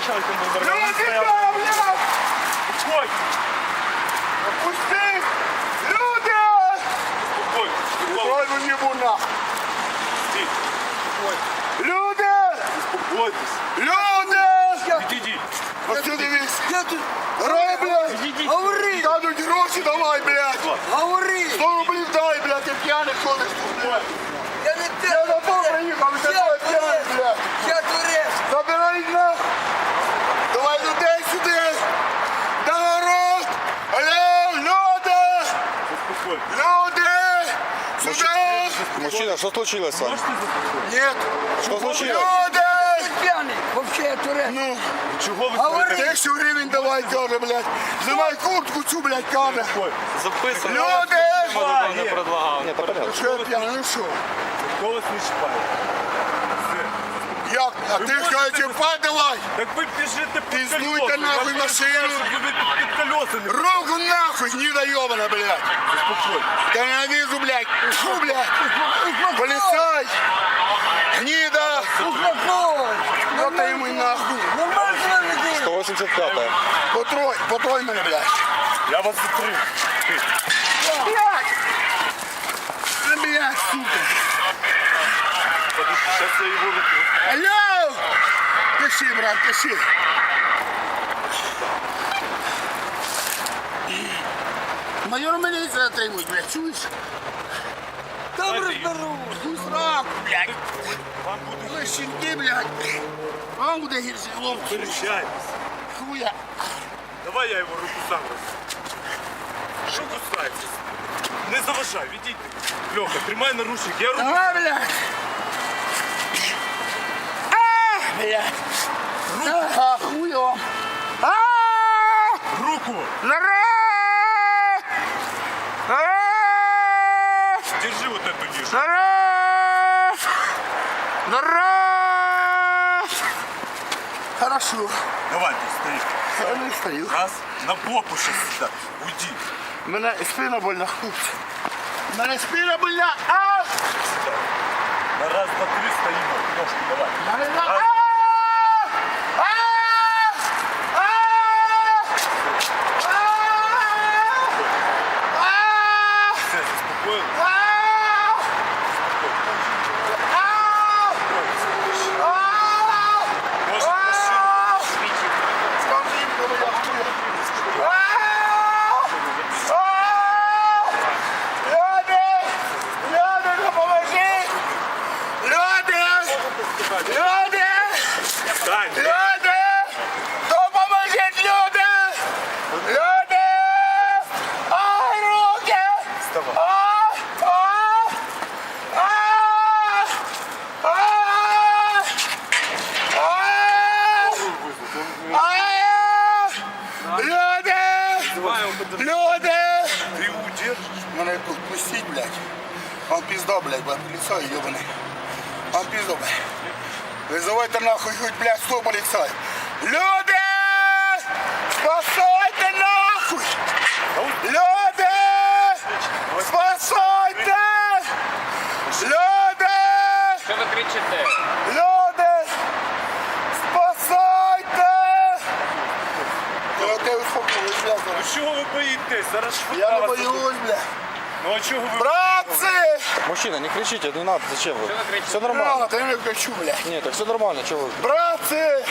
бачили, як він був за рулем. Він Люди, стояв. там, блядь! Ой, Пусти! Люди! ой, ой, Ой, ну не буна! стій. Люди! Успокойтесь. Люди! Відійдіть. Ось сюди дивись! Я тут Грай, блядь! Відійдіть. говори, Дадуть гроші, давай, блядь! говори. 100 рублів дай, блядь, ти п'яний ходиш тут, блядь! Я не те. Я на то приїхав, і ти Я п'яний, блядь! Я турець. Забирай їх Мужчина, что случилось? с вами? Нет! Что случилось? Люди! Вообще я турець. Ну, Чого ви Говори. тисячу гривень давай, каже, блядь! Знімай куртку цю, блядь, каже! Записано. Люди! Давай, не предлагав. Ні, та порядок. Що я п'яний, ну що? Голос не чіпає. Все. Як? А ти кажеш, чіпай давай! Так ви біжите під Пиздуйте колеса. нахуй Я машину. прошу, щоб ви під- під колеса не Руку нахуй, гнида ебана, блядь! Заспокойтесь. Я ненавижу, блядь! Фу, блядь! Полицай! Гнида! Успокой. Ну ти йому нахуй! Нормально себе веди. 185 Потрой, потрой мене, блядь! Я вас затримую. Ти. Блядь! А, Блядь, сука! Подожди, Щас я його викину. Алло! Пиши, брат, пиши! Майор міліція затримують, блядь, чуєш? Там розберу. Ну, сраку, блядь! Вам буде Ви щенки, блядь! Вам буде гірше, хлопці! Перещайтесь. Хуя! Давай я його руку сам роз. Що кусаєтесь? Не заважай, відійди. Льоха, тримай наручник, я руку. Давай, блядь! Блядь! А, хуйо! А! Руку! Нара! А! Держи вот эту нишу. Нара! Нара! Хорошо. Давай, ты стоишь. Я не стою. Раз, на попу сейчас сюда. Уйди. Мене спина больна, хлопці. Мене спина больна. А! На раз, два, три стоим. Ножки давай. Мене на... А! блядь. Он пізда, блядь, блядь, поліцай, йобаний. Он пізда, блядь. Визивайте нахуй хоть, блядь, сто поліцай. Люди! Спасайте нахуй! Люди! Спасайте! Люди! Що ви кричите? Люди! Спасайте! Я тебе успокоюсь, блядь, Ну зараз. чого ви боїтесь? Зараз швидка Я не вас боюсь, блядь. Ну а чого ви Братцы! Мужчина, не кричите, не надо, зачем вы? Що ви кричите? Все нормально. Рано, я не кричу, блядь. Ні, так все нормально, чого ви? Братцы!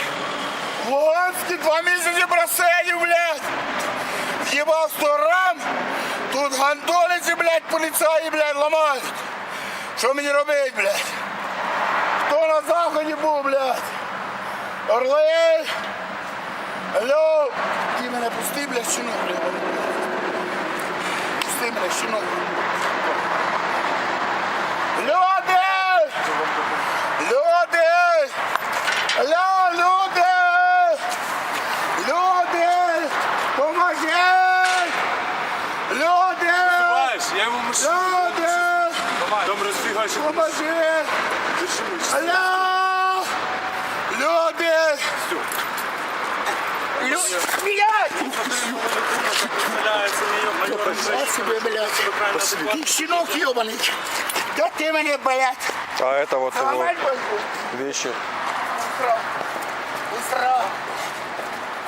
В Луганске два місяці бросаю, блядь! Їбав 100 рам! Тут гандониці, блядь, поліцаї, блядь, ламають! Що мені робити, блядь? Хто на заході був, блядь? Орли! Алло! Ти мене пусти, блядь, щенок, блядь. Пусти мене, щенок. Люди! Люди! Алло, люди! Люди! Поможіть! Люди! Знаєш, я йому машину. Люди! Там розфігайся. Поможіть! Алло! Блядь! Ти щенок йобаний! Де ти мене, блядь? А это вот его Сломать башку? вещи. Быстро. Быстро.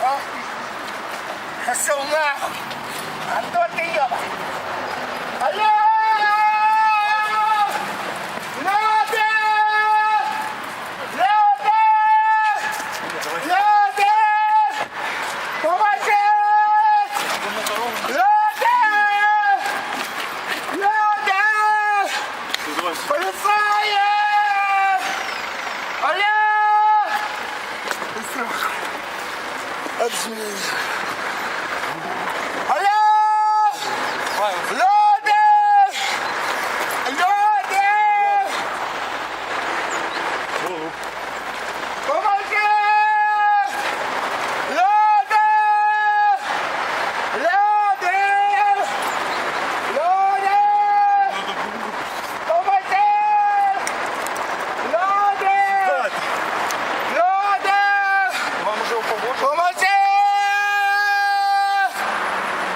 Ты. Пошел нахуй. Антон, ты ёба. Алло! Люди! Люди! Люди! Помоги! Люди! Люди! Полицаи! Алло! Быстро. Отсюда. Алло! Люди! Люди! Помоги! Люди! Люди! Люди! Помоги! Люди! Люди! Вам уже помочь? Помоги!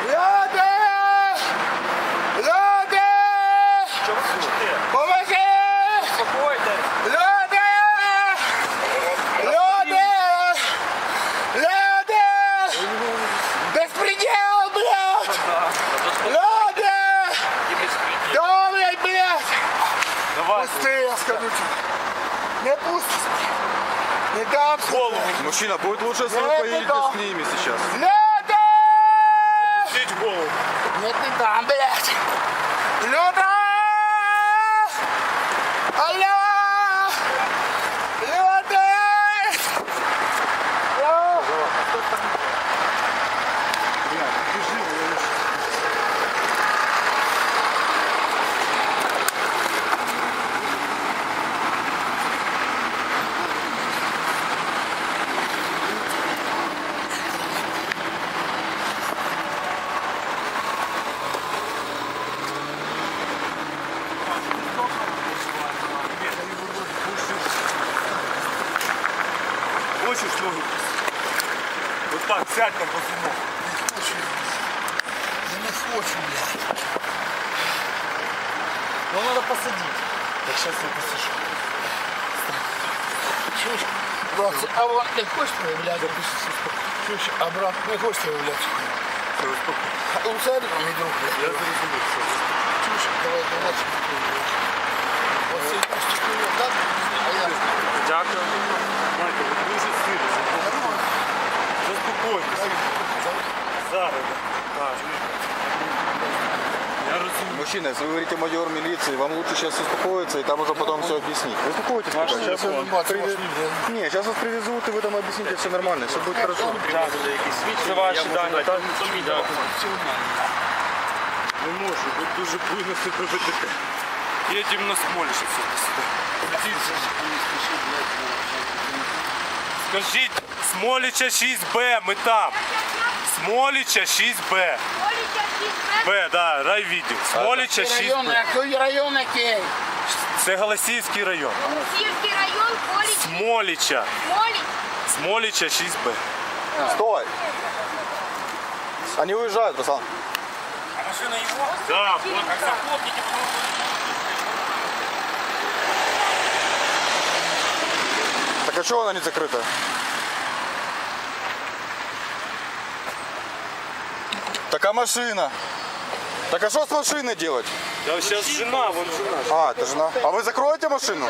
Люди! Люди! Помоги! Люди! Люди! Люди! Беспредел, блядь! Люди! Да, блядь, блядь! Давай. Пусти, я скажу тебе. Не пустишь. Не дам Голову. Мужчина, будет лучше, если вы поедете с ними сейчас. Люди! Сидь голову. Нет, не дам, блядь. Алло! Люди! Алло! Хочешь ноги? Вот так, сядь на босину. Я не хочу, блядь. Ну надо посадить. Так сейчас я посажу. Чуешь? Братцы, а вот не хочешь проявлять? Чуешь, а брат не хочешь проявлять? Все, успокойся. А он сядет, мій друг, блядь. Я зрозумів, що. Чуєш, давай, давай, Оце якось хуйня, так? А я Дякую. Майка, ви дуже сильно. Заспокойтесь. Зараз. Так. Я розумію. Мужчина, если вы говорите майор милиции, вам лучше сейчас успокоиться и там уже потом все объяснить. Вы успокойтесь, пока. Сейчас телефон. вас привез- Не, сейчас вас привезут и вы там объясните все нормально, все будет хорошо. Це ваші дані, так? Не можу, ви дуже буйно себе ведете. Їдемо на Смоліще сюди. Скажіть, Смоліча 6Б, ми там. Смоліча 6Б. Б, да, райвідділ. Смоліча район, 6Б. який район який? Це Голосіївський район. Сирский район, Колич, Смоліча. Молич. Смоліча 6Б. Стой! Они уезжают, Руслан. Да, вот. Так а чего она не закрыта? Так а машина? Так а что с машиной делать? Да, сейчас жена, вон жена. А, это жена. А вы закроете машину?